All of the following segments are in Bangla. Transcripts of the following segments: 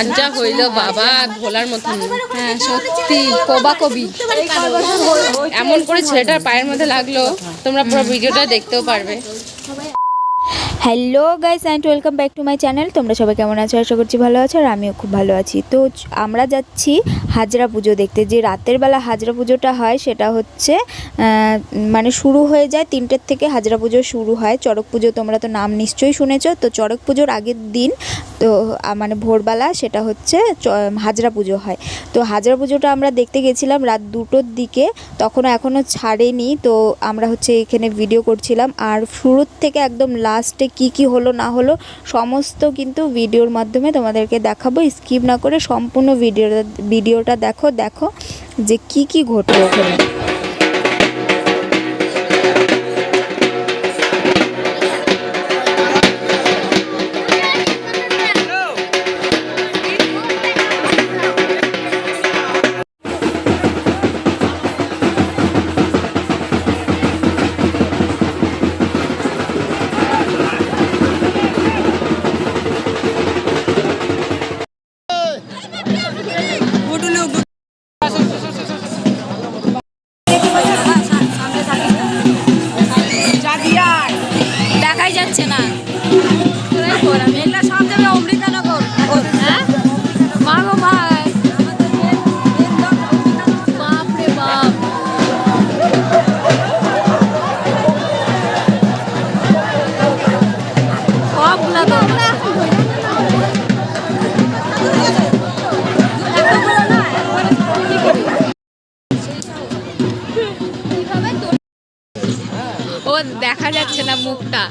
আজ্জা হইল বাবা ভোলার মতন হ্যাঁ সত্যি, কবা কবি। এমন করে ছেলেটার পায়ের মধ্যে লাগল, তোমরা পুরো ভিডিওটা দেখতেও পারবে। Hello guys and welcome back to my channel তোমরা সবাই কেমন আছো? আশা করছি ভালো আছো, আর আমিও খুব ভালো আছি। তো আমরা যাচ্ছি হাজরা পুজো দেখতে। যে রাতের বেলা হাজরা পুজোটা হয়, সেটা হচ্ছে মানে শুরু হয়ে যায় তিনটের থেকে হাজরা পুজো শুরু হয়। চড়ক পুজো তোমরা তো নাম নিশ্চয়ই শুনেছো। তো চড়ক পুজোর আগের দিন, তো মানে ভোরবেলা সেটা হচ্ছে হাজরা পুজো হয়। তো হাজরা পুজোটা আমরা দেখতে গেছিলাম রাত দুটোর দিকে, তখনও এখনও ছাড়েনি। তো আমরা হচ্ছে এখানে ভিডিও করছিলাম। আর শুরুর থেকে একদম লাস্টে কি কি হলো না হলো, সমস্ত কিন্তু ভিডিওর মাধ্যমে তোমাদেরকে দেখাবো। স্কিপ না করে সম্পূর্ণ ভিডিওটা ভিডিওটা দেখো দেখো যে কি কি ঘটলো ওখানে দেখা যাচ্ছে না মুখটা।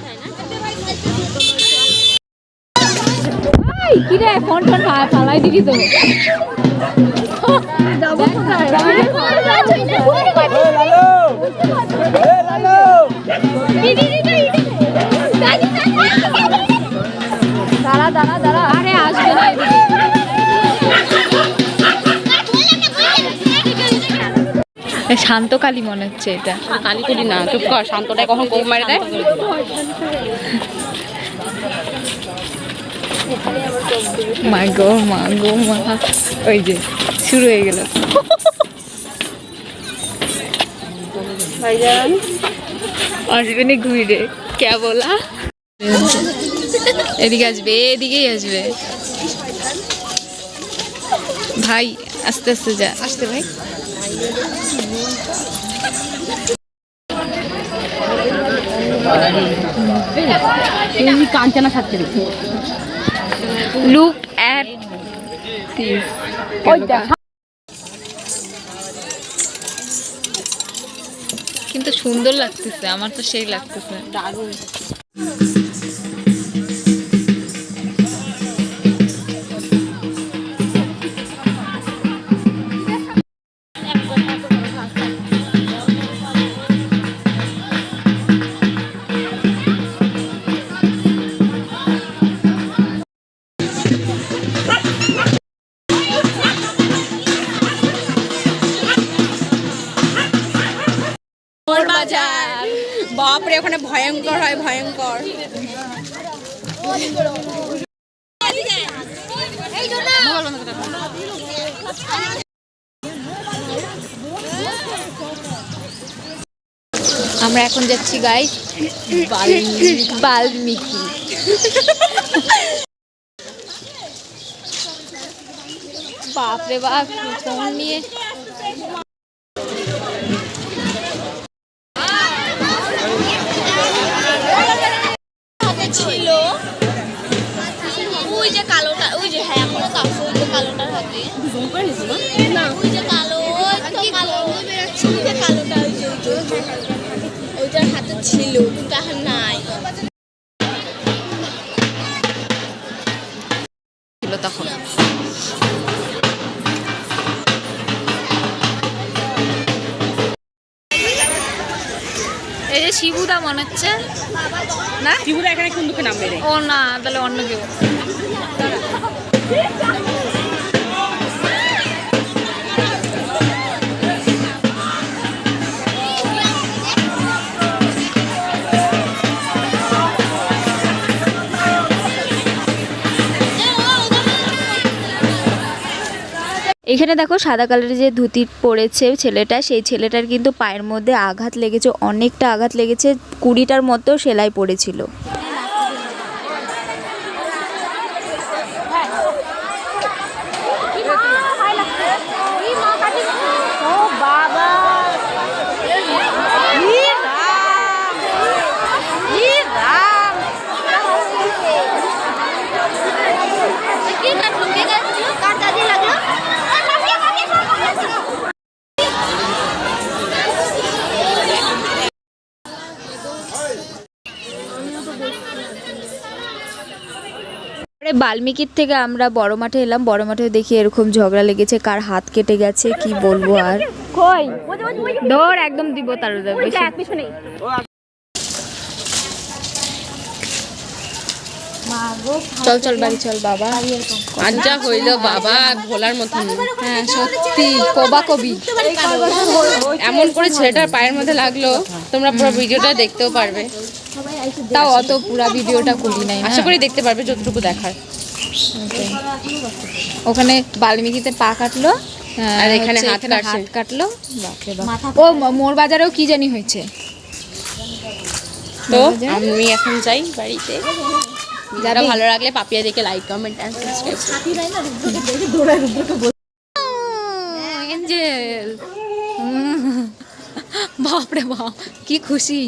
কি রে ফোন ফোন ফালাই দিবি তো। শান্ত কালী মনে হচ্ছে এটা। কালী না চুপ কর শান্তটায় কখন কোপ মারে দেয়? মা গো মা গো মা। ওই যে শুরু হয়ে গেল। ভাইজান? আসবে নি ঘুরে কে বলা? এদিকে আসবে এদিকেই আসবে। ভাই আস্তে আস্তে যা। আসতে ভাই। কাঞ্চনা সাথে লুক অ্যাট দিস। কিন্তু সুন্দর লাগতেছে আমার তো সেই লাগতেছে। দারুণ। বাপরে ওখানে ভয়ঙ্কর হয় ভয়ঙ্কর। আমরা এখন যাচ্ছি গাই বাল্মীকি। বাপরে বাপ নিয়ে ছিল কিন্তু এখন নাই তখন এই যে শিবুদা মনে হচ্ছে। না? ত্রিপুরা এখানে কোন দুঃখে নামবে ও না তাহলে অন্য কেউ। এখানে দেখো সাদা কালারের যে ধুতি পড়েছে ছেলেটা, সেই ছেলেটার কিন্তু পায়ের মধ্যে আঘাত লেগেছে, অনেকটা আঘাত লেগেছে, কুড়িটার মতো সেলাই পড়েছিল কি কাটলো কে কাটলো কার দাদি লাগল কাপিয়ে কাপিয়ে পরে বাল্মীকির থেকে আমরা বড় মাঠে এলাম বড় মাঠে দেখি এরকম ঝগড়া লেগেছে কার হাত কেটে গেছে কি বলব আর। কই? ধর একদম দিব তার বেশি। চল চল বাড়ি চল বাবা। আর যা হইল বাবা ভোলার মতন। হ্যাঁ সত্যি কবা কবি। এমন করে ছেলেটার পায়ের মধ্যে লাগল তোমরা পুরো ভিডিওটা দেখতেও পারবে। তাও অত পুরা ভিডিওটা করি নাই আশা করি দেখতে পারবে যতটুকু দেখার। ওখানে বাল্মীকিতে পা কাটলো আর এখানে হাত হাত কাটলো। ও মোর বাজারেও কি জানি হয়েছে? তো আমি এখন যাই বাড়িতে। যারা ভালো লাগলে পাপিয়া দেখে লাইক কমেন্ট এন্ড সাবস্ক্রাইব এঞ্জেল বাপরে বাপ কি খুশি।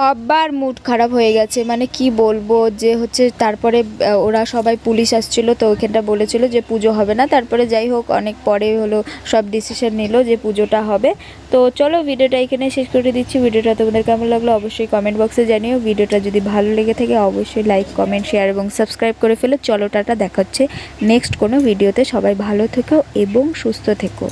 সবার মুড খারাপ হয়ে গেছে। মানে কি বলব যে হচ্ছে তারপরে ওরা সবাই পুলিশ আসছিল তো ওইখানটা বলেছিল যে পুজো হবে না। তারপরে যাই হোক, অনেক পরে হলো সব ডিসিশন নিল যে পুজোটা হবে। তো চলো ভিডিওটা এখানে শেষ করে দিচ্ছি। ভিডিওটা তোমাদের কেমন লাগল অবশ্যই কমেন্ট বক্সে জানিও। ভিডিওটা যদি ভালো লেগে থাকে অবশ্যই লাইক কমেন্ট শেয়ার এবং সাবস্ক্রাইব করে ফেলো। চলো টাটা, দেখা হচ্ছে নেক্সট কোনো ভিডিওতে সবাই ভালো থেকো এবং সুস্থ থেকো।